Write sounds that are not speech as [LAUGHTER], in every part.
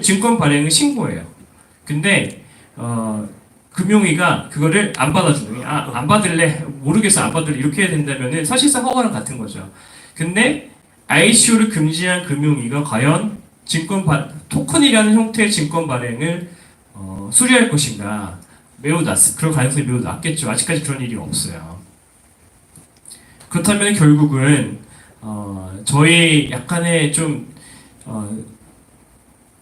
증권 발행을 신고해요. 근데 어, 금융위가 그거를 안 받아주는. 아, 안 받을래? 모르겠어, 안 받을래. 이렇게 해야 된다면은 사실상 허가랑 같은 거죠. 근데 ICO를 금지한 금융위가 과연 증권 발, 토큰이라는 형태의 증권 발행을 어, 수리할 것인가? 매우 낮, 그런 가능성이 매우 낮겠죠. 아직까지 그런 일이 없어요. 그렇다면 결국은 어, 저희 약간의 좀 어,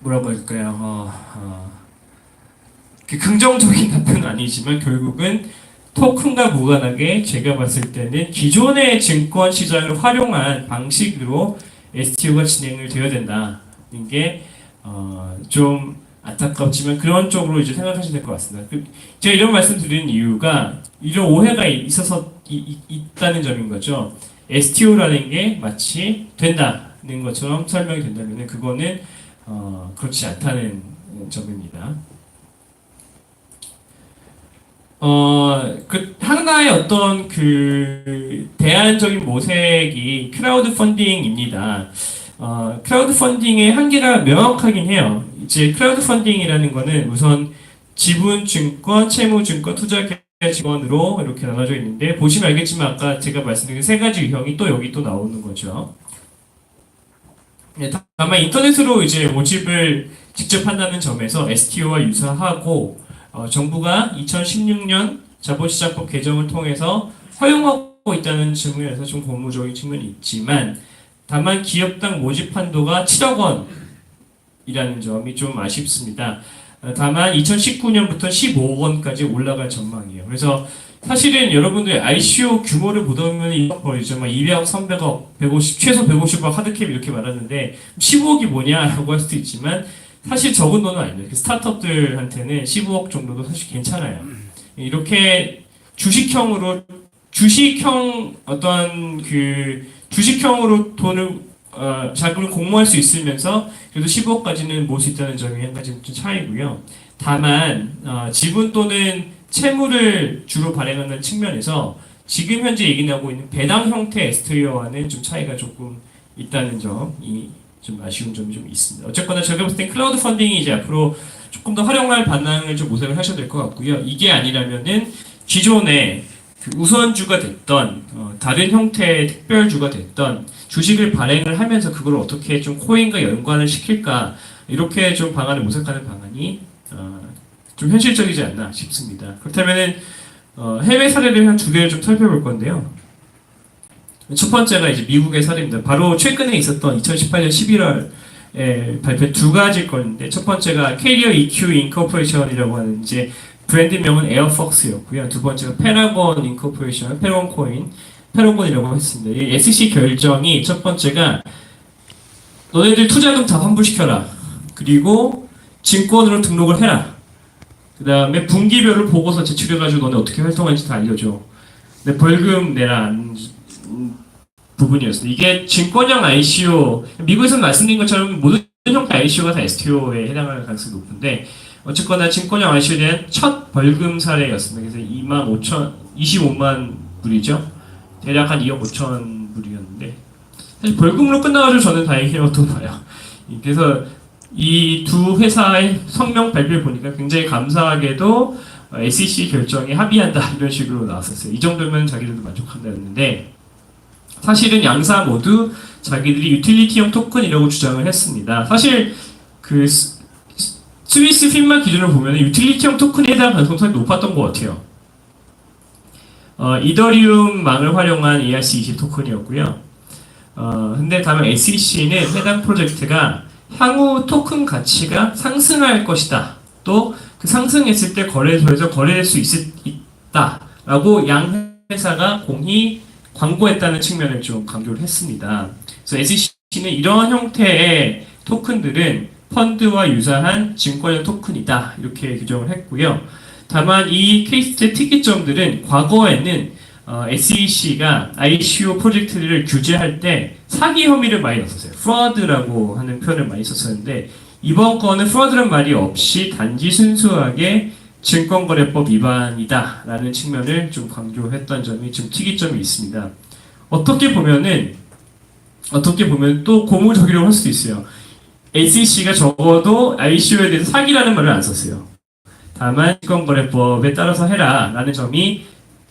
뭐라고 할까요? 어, 어, 그 긍정적인 답변은 아니지만 결국은 토큰과 무관하게 제가 봤을 때는 기존의 증권 시장을 활용한 방식으로 STO가 진행을 되어야 된다는 게 어, 좀 안타깝지만 그런 쪽으로 이제 생각하시면 될것 같습니다. 그- 제가 이런 말씀 드리는 이유가 이런 오해가 있어서 이- 이- 있다는 점인 거죠. STO라는 게 마치 된다는 것처럼 설명이 된다면 그거는 어, 그렇지 않다는 점입니다. 어, 그 하나의 어떤 그 대안적인 모색이 크라우드 펀딩입니다. 어, 크라우드 펀딩의 한계가 명확하긴 해요. 이제 크라우드 펀딩이라는 거는 우선 지분 증권, 채무 증권, 투자 증권으로 이렇게 나눠져 있는데 보시면 알겠지만 아까 제가 말씀드린 세 가지 유형이 또 여기 또 나오는 거죠. 네, 다- 다만 인터넷으로 이제 모집을 직접 한다는 점에서 STO와 유사하고 어, 정부가 2016년 자본시장법 개정을 통해서 허용하고 있다는 측면에서 좀 고무적인 측면이 있지만 다만 기업당 모집 한도가 7억 원이라는 점이 좀 아쉽습니다. 어, 다만 2019년부터 15억 원까지 올라갈 전망이에요. 그래서 사실은 여러분들 ICO 규모를 보다보면 벌이죠. 막 200억, 300억, 150, 최소 150억 하드캡 이렇게 말하는데 15억이 뭐냐라고 할 수도 있지만 사실 적은 돈은. 그 스타트업들한테는 15억 정도도 사실 괜찮아요. 이렇게 주식형으로 주식형 어떤 그 주식형으로 돈을 어, 자금을 공모할 수 있으면서 그래도 15억까지는 모을 수 있다는 점이 한 가지 좀 차이고요. 다만 어, 지분 또는 채무를 주로 발행하는 측면에서 지금 현재 얘기 나오고 있는 배당 형태 에스테리어와는 좀 차이가 조금 있다는 점이 좀 아쉬운 점이 좀 있습니다. 어쨌거나 제가 봤을 땐 클라우드 펀딩이 이제 앞으로 조금 더 활용할 반응을 좀 모색을 하셔야 될 것 같고요. 이게 아니라면은 기존에 그 우선주가 됐던 어, 다른 형태의 특별주가 됐던 주식을 발행을 하면서 그걸 어떻게 좀 코인과 연관을 시킬까 이렇게 좀 방안을 모색하는 방안이 어, 좀 현실적이지 않나 싶습니다. 그렇다면은 어, 해외 사례를 한 두 개를 좀 살펴볼 건데요. 첫 번째가 이제 미국의 사례입니다. 바로 최근에 있었던 2018년 11월에 발표 두 가지 건인데 첫 번째가 캐리어 EQ 인코퍼레이션이라고 하는 이제 브랜드명은 에어폭스였고요. 두 번째가 페라곤 인코퍼레이션, 페라곤 코인, 페라곤이라고 했습니다. 이 SEC 결정이 첫 번째가 너네들 투자금 다 환불시켜라. 그리고 증권으로 등록을 해라. 그 다음에 분기별로 보고서 제출해가지고 너네 어떻게 활동하는지 다 알려줘. 내 벌금 내라. 음, 부분이었습니다. 이게 증권형 ICO, 미국에서 말씀드린 것처럼 모든 형태 ICO가 다 STO에 해당하는 가능성이 높은데, 어쨌거나 증권형 ICO에 대한 첫 벌금 사례였습니다. 그래서 2만 5천, 25만 불이죠. 대략 한 2억 5천 불이었는데, 사실 벌금으로 끝나가지고 저는 다행이라고 봐요. 그래서 이 두 회사의 성명 발표를 보니까 굉장히 감사하게도 어, SEC 결정에 합의한다 이런 식으로 나왔었어요. 이 정도면 자기들도 만족한다였는데 사실은 양사 모두 자기들이 유틸리티형 토큰이라고 주장을 했습니다. 사실 그 스- 스위스 핀만 기준으로 보면 유틸리티형 토큰에 대한 가능성이 높았던 것 같아요. 어, 이더리움 망을 활용한 ERC20 토큰이었고요. 어, 근데 다만 SEC는 해당 프로젝트가 향후 토큰 가치가 상승할 것이다. 또 그 상승했을 때 거래소에서 거래될 수 있, 있다라고 양 회사가 공히 광고했다는 측면을 좀 강조를 했습니다. 그래서 SEC는 이러한 형태의 토큰들은 펀드와 유사한 증권형 토큰이다 이렇게 규정을 했고요. 다만 이 케이스의 특이점들은 과거에는 어, SEC가 ICO 프로젝트를 규제할 때 사기 혐의를 많이 넣었어요. 프로드라고 하는 표현을 많이 썼었는데 이번 건은 프로드란 말이 없이 단지 순수하게 증권거래법 위반이다 라는 측면을 좀 강조했던 점이 좀 특이점이 있습니다. 어떻게 보면은 어떻게 보면 또 고무적이라고 할 수도 있어요. SEC가 적어도 ICO에 대해서 사기라는 말을 안 썼어요. 다만 증권거래법에 따라서 해라라는 점이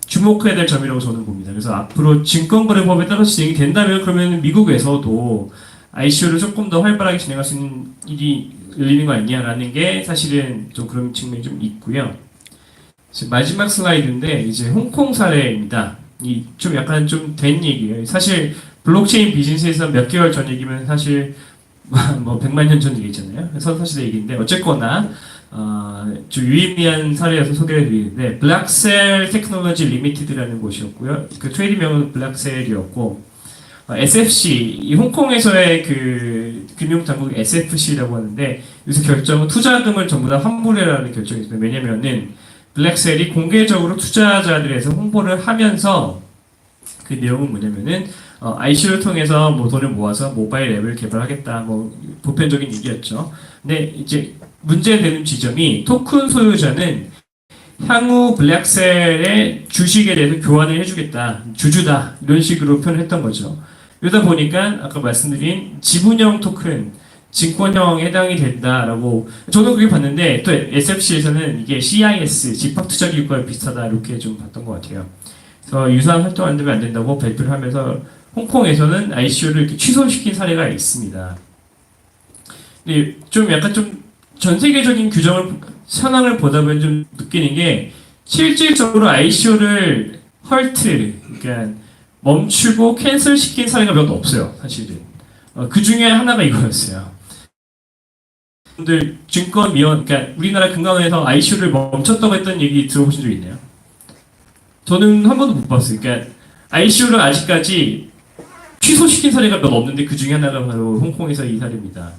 주목해야 될 점이라고 저는 봅니다. 그래서 앞으로 증권거래법에 따라서 진행이 된다면 그러면 미국에서도 ICO를 조금 더 활발하게 진행할 수 있는 일이 열리는 거 아니냐라는 게 사실은 좀 그런 측면이 좀 있고요. 마지막 슬라이드인데 이제 홍콩 사례입니다. 이 좀 약간 좀 된 얘기예요. 사실 블록체인 비즈니스에서 몇 개월 전 얘기면 사실 [LAUGHS] 뭐 100만 년 전 얘기잖아요. 선사시대 얘기인데 어쨌거나 어, 좀 유의미한 사례여서 소개해 드리는데 블락셀 테크놀로지 리미티드라는 곳이었고요. 그 트레이드명은 블락셀이었고 어, SFC 이 홍콩에서의 그 금융 당국 SFC라고 하는데 요새 결정은 투자금을 전부 다 환불해라는 결정이 있습니다. 왜냐면은 블랙셀이 공개적으로 투자자들에서 홍보를 하면서 그 내용은 뭐냐면은 어, ICO를 통해서 뭐 돈을 모아서 모바일 앱을 개발하겠다 뭐 보편적인 얘기였죠. 근데 이제 문제되는 지점이 토큰 소유자는 향후 블랙셀의 주식에 대해서 교환을 해주겠다 주주다 이런 식으로 표현을 했던 거죠. 이러다 보니까 아까 말씀드린 지분형 토큰 증권형에 해당이 된다라고 저도 그게 봤는데 또 SFC에서는 이게 CIS 집합투자기구와 비슷하다 이렇게 좀 봤던 것 같아요. 그래서 유사한 활동 안 되면 안 된다고 발표를 하면서 홍콩에서는 ICO를 취소시킨 사례가 있습니다. 좀 약간 좀 전 세계적인 규정을 현황을 보다 보면 좀 느끼는 게 실질적으로 ICO를 헐트 그러니까 멈추고 캔슬 시킨 사례가 몇 없어요 사실은 어, 그 중에 하나가 이거였어요. 분들 증권위원 그러니까 우리나라 금감원에서 ICO를 멈췄다고 했던 얘기 들어보신 적 있나요? 저는 한 번도 못 봤어요. 그러니까 ICO를 아직까지 취소시킨 사례가 몇 없는데 그 중에 하나가 바로 홍콩에서 이 사례입니다.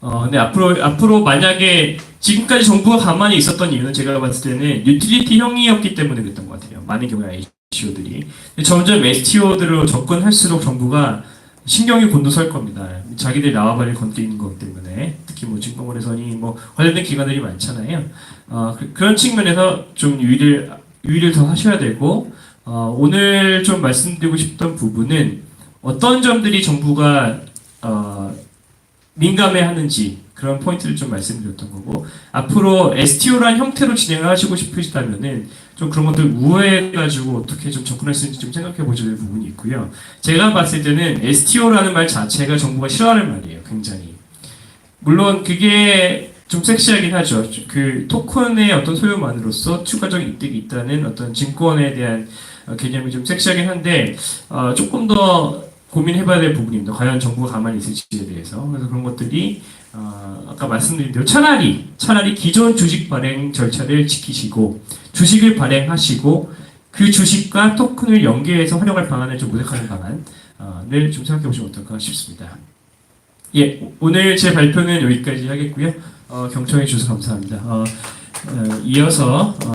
어, 근데 앞으로, 앞으로 만약에 지금까지 정부가 가만히 있었던 이유는 제가 봤을 때는 유틸리티형이었기 때문에 그랬던 것 같아요. 많은 경우에 ICO들이. 점점 STO들로 접근할수록 정부가 신경이 곤두설 겁니다. 자기들 나와바리 건드리는 것 때문에. 특히 뭐 증권거래선이 뭐 관련된 기관들이 많잖아요. 어, 그, 런 측면에서 좀 유의를, 유의를 더 하셔야 되고, 어, 오늘 좀 말씀드리고 싶던 부분은 어떤 점들이 정부가, 어, 민감해 하는지 그런 포인트를 좀 말씀드렸던 거고 앞으로 STO란 형태로 진행을 하시고 싶으시다면은 좀 그런 것들 우회해가지고 어떻게 좀 접근할 수 있는지 좀 생각해 보셔야 될 부분이 있고요. 제가 봤을 때는 STO라는 말 자체가 정부가 싫어하는 말이에요. 굉장히 물론 그게 좀 섹시하긴 하죠. 그 토큰의 어떤 소유만으로서 추가적인 이득이 있다는 어떤 증권에 대한 어, 개념이 좀 섹시하긴 한데 어, 조금 더 고민해봐야 될 부분입니다. 과연 정부가 가만히 있을지에 대해서. 그래서 그런 것들이 어, 아까 말씀드린 대로 차라리 차라리 기존 주식 발행 절차를 지키시고 주식을 발행하시고 그 주식과 토큰을 연계해서 활용할 방안을 좀 모색하는 방안을 좀 생각해 보시면 어떨까 싶습니다. 예, 오늘 제 발표는 여기까지 하겠고요. 어, 경청해 주셔서 감사합니다. 어, 어, 이어서 어,